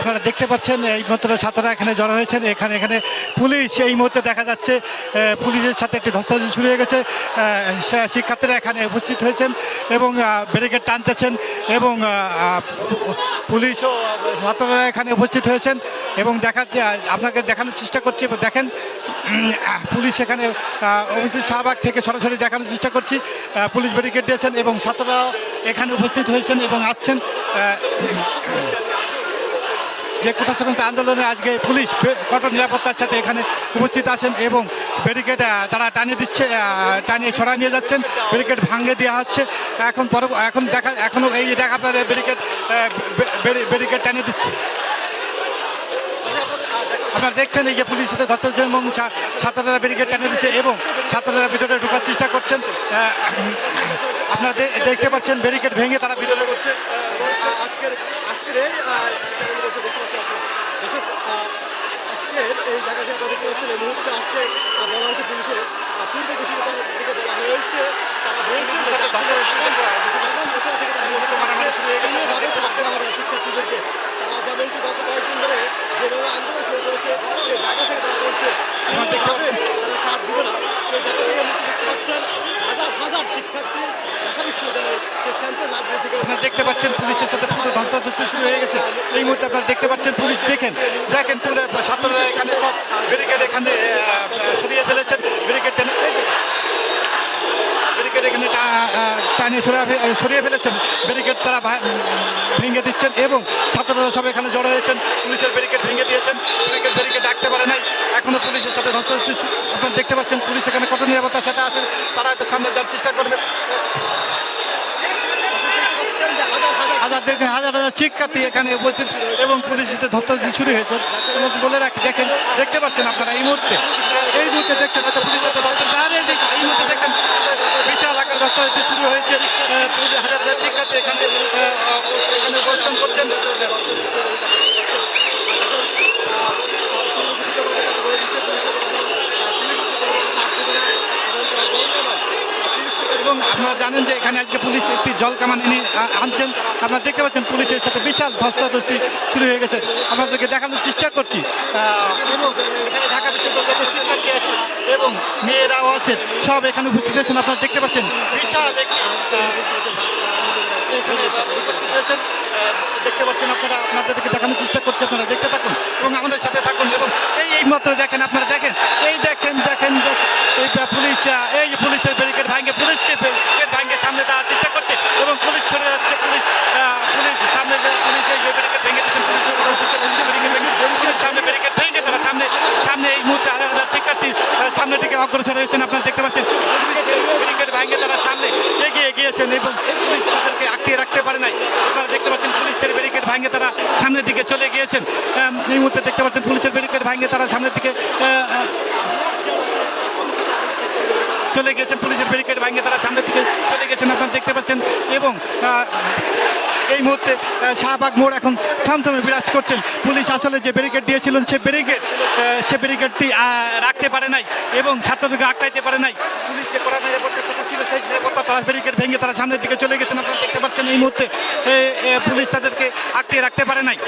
আপনারা দেখতে পাচ্ছেন, এই মাত্র ছাত্ররা এখানে জড়ো হয়েছেন। এখানে এখানে পুলিশ এই মুহূর্তে দেখা যাচ্ছে পুলিশের সাথে একটি ধস্তাধস্তি শুরু হয়ে গেছে। শিক্ষার্থীরা এখানে উপস্থিত হয়েছেন এবং ব্যারিকেড টানতেছেন এবং পুলিশ ছাত্ররা এখানে উপস্থিত হয়েছেন এবং দেখা আপনাকে দেখানোর চেষ্টা করছি। এবং দেখেন পুলিশ এখানে উপস্থিত। শাহবাগ থেকে সরাসরি দেখানোর চেষ্টা করছি। পুলিশ ব্যারিকেড দিয়েছেন এবং ছাত্ররাও এখানে উপস্থিত হয়েছেন এবং আসছেন। যে কোটা সংক্রান্ত আন্দোলনে আজকে পুলিশ কঠোর নিরাপত্তার সাথে এখানে উপস্থিত আছেন এবং ব্যারিকেড তারা টানিয়ে দিচ্ছে টানিয়ে সরা নিয়ে যাচ্ছেন। ব্যারিকেড ভাঙে দেওয়া হচ্ছে। এখন পর এখন দেখা এখনও এই দেখা আপনার ব্যারিকেড ব্যারিকেড টানিয়ে দিচ্ছে। আপনারা দেখছেন এই যে পুলিশ সাথে ধরতে হচ্ছে এবং ছাত্ররা ব্যারিকেড টানিয়ে দিচ্ছে এবং ছাত্ররা ভিতরে ঢোকার চেষ্টা করছেন। আপনারা দেখতে পাচ্ছেন ব্যারিকেড ভেঙে তারা ভিতরে করছে আজকের আজকের এই আহ, দেখতে পাচ্ছি আপনার দর্শক, আহ, আজকের এই জায়গাটি আপনারা আজকে আহ, বলা হচ্ছে পুলিশের পূর্ব ঘোষিত তাদেরকে বলা হয়েছে তারা হয়ে শিক্ষার্থীদেরকে তারা কি গত কয়েকদিন ধরে যেভাবে আন্দোলন শুরু করেছে সেই জায়গা থেকে তারা বলছে। তারা সাথ দিবে না সেই জায়গা থেকে মুক্তি দেখতে পাচ্ছেন হাজার হাজার শিক্ষার্থী ঢাকা বিশ্ববিদ্যালয়ের সেই সেন্ট্রাল লাইব্রেরি থেকে দেখতে পাচ্ছেন পুলিশের সাথে পুরো ধস্তাধস্তি শুরু হয়ে গেছে এই মুহূর্তে আপনারা দেখতে পাচ্ছেন পুলিশ দেখেন দেখেন পুরো ছাত্ররা এখানে সব ব্যারিকেড এখানে আহ, সরিয়ে ফেলেছেন ব্যারিকেড টেনে ব্যারিকেড এখানে টা- সরিয়ে ফেলেছেন। ব্যারিকেড তারা ভেঙে দিচ্ছেন এবং ছাত্ররা সব এখানে জড়ো হয়েছেন। পুলিশের ব্যারিকেড ভেঙে দিয়েছেন। ব্যারিকেড ব্যারিকেড ডাকতে পারে নাই। এখনও পুলিশের সাথে ধস্তাধস্তি শু- আপনারা দেখতে পাচ্ছেন পুলিশ এখানে কত নিরাপত্তার সাথে আছেন তারা হয়তো সামনে যাওয়ার চেষ্টা করবে দেখে হাজার হাজার শিক্ষার্থী এখানে উপস্থিত এবং পুলিশিতে দিয়ে শুরু হয়েছে। এবং বলে রাখি, দেখেন, দেখতে পাচ্ছেন আপনারা এই মুহূর্তে। এই মুহূর্তে সাথে ধস্তাধস্তি আর এই মুহূর্তে দেখেন, বিশাল আকার শুরু হয়েছে। পুলিশ হাজার হাজার শিক্ষার্থী এখানে এখানে অবস্থান করছেন। এবং আপনারা জানেন যে এখানে আজকে পুলিশ একটি জল কামান আ- আনছেন। আপনারা দেখতে পাচ্ছেন পুলিশের সাথে বিশাল ধস্তাধস্তি শুরু হয়ে গেছে। আপনাদেরকে দেখানোর চেষ্টা করছি। এবং মেয়েরাও আছে সব এখানে উপস্থিত আছেন। আপনারা দেখতে পাচ্ছেন বিশাল দেখতে পাচ্ছেন আপনারা, আপনাদেরকে দেখানোর চেষ্টা করছি, আপনারা দেখতে থাকুন এবং আমাদের সাথে থাকুন। এবং এই মাত্র দেখেন, আপনারা দেখেন, এই দেখেন দেখেন এই পুলিশ এই পুলিশের ব্যারিকেড ভাঙে পুলিশকে ব্যারিকেড ভাঙে সামনে দেওয়ার চেষ্টা করছে এবং পুলিশ ছড়ে যাচ্ছে, পুলিশ পুলিশ সামনে পুলিশ এই ব্যারিকেড ভেঙে দিচ্ছেন পুলিশের তারা সামনে সামনে এই মুহূর্তে সামনের দিকে অগ্রসর হয়েছেন, আপনারা দেখতে পাচ্ছেন। তারা সামনে এগিয়ে গিয়েছেন এবং পুলিশ তাদেরকে রাখতে পারে দেখতে পাচ্ছেন, পুলিশের তারা সামনের দিকে চলে গিয়েছেন। এই মুহূর্তে দেখতে পাচ্ছেন, পুলিশের ব্যারিকেড ভাঙে তারা সামনের দিকে চলে গেছেন পুলিশের ব্যারিকেড ভাঙে তারা সামনের দিকে চলে গেছেন আপনারা দেখতে পাচ্ছেন, এবং এই মুহূর্তে শাহবাগ মোড় এখন থমথমে বিরাজ করছেন। পুলিশ আসলে যে ব্যারিকেড দিয়েছিলেন, সে ব্যারিকেড সে ব্যারিকেডটি রাখতে পারে নাই এবং ছাত্রদেরকে আটকাইতে পারে নাই। পুলিশ যে কড়া নিরাপত্তার সাথে ছিল, সেই নিরাপত্তা তারা ব্যারিকেড ভেঙে তারা সামনের দিকে চলে গেছেন। আপনারা দেখতে পাচ্ছেন এই মুহূর্তে পুলিশ তাদেরকে আটকে রাখতে পারে নাই।